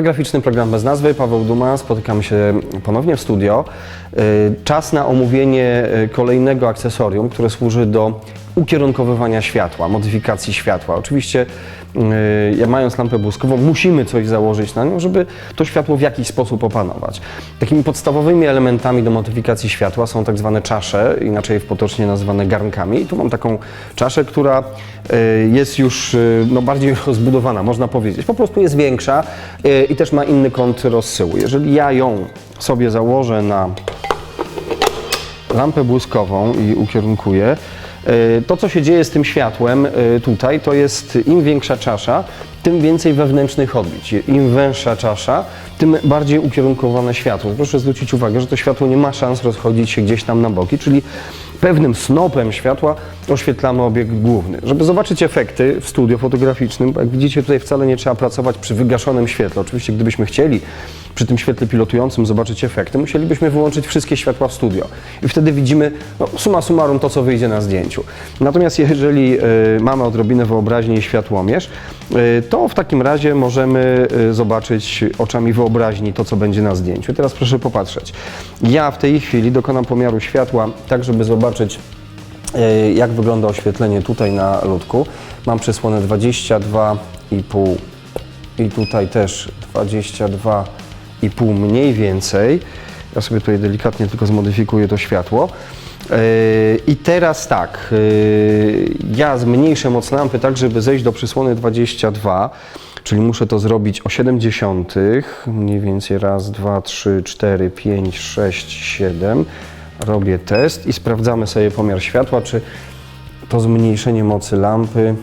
Fotograficzny program bez nazwy, Paweł Duma, spotykamy się ponownie w studio. Y, Czas na omówienie y, kolejnego akcesorium, które służy do ukierunkowywania światła, modyfikacji światła. Oczywiście, y, mając lampę błyskową, musimy coś założyć na nią, żeby to światło w jakiś sposób opanować. Takimi podstawowymi elementami do modyfikacji światła są tak zwane czasze, inaczej potocznie nazywane garnkami. I tu mam taką czaszę, która jest już no, bardziej rozbudowana, można powiedzieć. Po prostu jest większa i też ma inny kąt rozsyłu. Jeżeli ja ją sobie założę na lampę błyskową i ukierunkuję, y, to co się dzieje z tym światłem y, tutaj, to jest im większa czasza, tym więcej wewnętrznych odbić. Im węższa czasza, tym bardziej ukierunkowane światło. Proszę zwrócić uwagę, że to światło nie ma szans rozchodzić się gdzieś tam na boki, czyli pewnym snopem światła oświetlamy obiekt główny. Żeby zobaczyć efekty w studio fotograficznym, jak widzicie tutaj wcale nie trzeba pracować przy wygaszonym świetle. Oczywiście gdybyśmy chcieli przy tym świetle pilotującym zobaczyć efekty, musielibyśmy wyłączyć wszystkie światła w studio. I wtedy widzimy no, summa summarum to, co wyjdzie na zdjęciu. Natomiast jeżeli y, mamy odrobinę wyobraźni i światłomierz, y, to w takim razie możemy y, zobaczyć oczami wyobraźni to, co będzie na zdjęciu. Teraz proszę popatrzeć. Ja w tej chwili dokonam pomiaru światła, tak żeby zobaczyć jak wygląda oświetlenie tutaj na ludku. Mam przesłonę 22,5 i tutaj też 22,5 mniej więcej. Ja sobie tutaj delikatnie tylko zmodyfikuję to światło. Yy, I teraz tak, yy, ja zmniejszę moc lampy tak, żeby zejść do przysłony 22, czyli muszę to zrobić o 70, mniej więcej raz, dwa, trzy, cztery, pięć, sześć, siedem. Robię test i sprawdzamy sobie pomiar światła, czy to zmniejszenie mocy lampy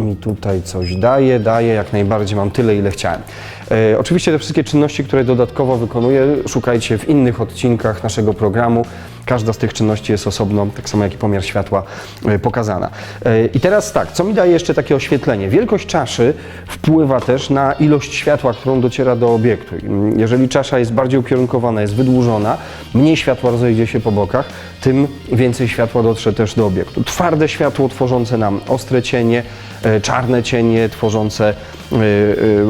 mi tutaj coś daje, daje, jak najbardziej mam tyle, ile chciałem. E, oczywiście te wszystkie czynności, które dodatkowo wykonuję, szukajcie w innych odcinkach naszego programu. Każda z tych czynności jest osobno, tak samo jak i pomiar światła, e, pokazana. E, I teraz tak, co mi daje jeszcze takie oświetlenie? Wielkość czaszy wpływa też na ilość światła, którą dociera do obiektu. Mm, Jeżeli czasza jest bardziej ukierunkowana, jest wydłużona, mniej światła rozejdzie się po bokach, tym więcej światła dotrze też do obiektu. Twarde światło tworzące nam ostre cienie, e, czarne cienie tworzące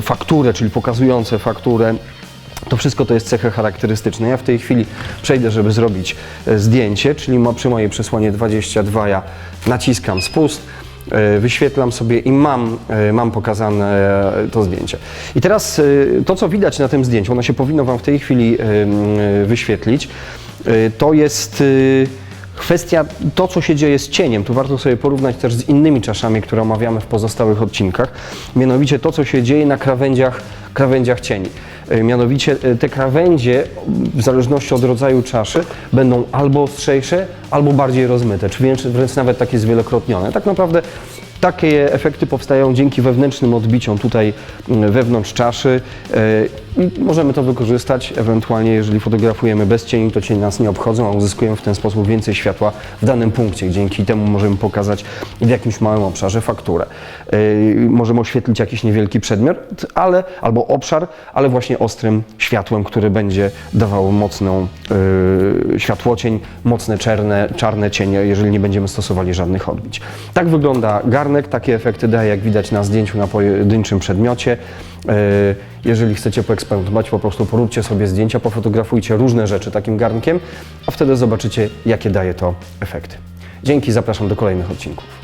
fakturę, czyli pokazujące fakturę. To wszystko to jest cecha charakterystyczna. Ja w tej chwili przejdę, żeby zrobić e, zdjęcie, czyli przy mojej przesłonie 22 ja naciskam spust, e, wyświetlam sobie i mam, e, mam pokazane to zdjęcie. I teraz to, co widać na tym zdjęciu, ono się powinno Wam w tej chwili wyświetlić, to jest Kwestia to, co się dzieje z cieniem, tu warto sobie porównać też z innymi czaszami, które omawiamy w pozostałych odcinkach, mianowicie to, co się dzieje na krawędziach, krawędziach cieni. E, Mianowicie e, te krawędzie, w zależności od rodzaju czaszy, będą albo ostrzejsze, albo bardziej rozmyte, czy wręcz, wręcz nawet takie zwielokrotnione. Tak naprawdę takie efekty powstają dzięki wewnętrznym odbiciom tutaj mm, wewnątrz czaszy e, i możemy to wykorzystać ewentualnie, jeżeli fotografujemy bez cieni, to cienie nas nie obchodzą, a uzyskujemy w ten sposób więcej światła w danym punkcie. Dzięki temu możemy pokazać w jakimś małym obszarze fakturę. E, Możemy oświetlić jakiś niewielki przedmiot, ale, albo obszar, ale właśnie ostrym światłem, które będzie dawało mocną e, światłocień, mocne czarne, czarne cienie, jeżeli nie będziemy stosowali żadnych odbić. Tak wygląda garnek, takie efekty daje, jak widać na zdjęciu na pojedynczym przedmiocie. E, Jeżeli chcecie poeksperymentować, po prostu poróbcie sobie zdjęcia, pofotografujcie różne rzeczy takim garnkiem, a wtedy zobaczycie, jakie daje to efekty. Dzięki, zapraszam do kolejnych odcinków.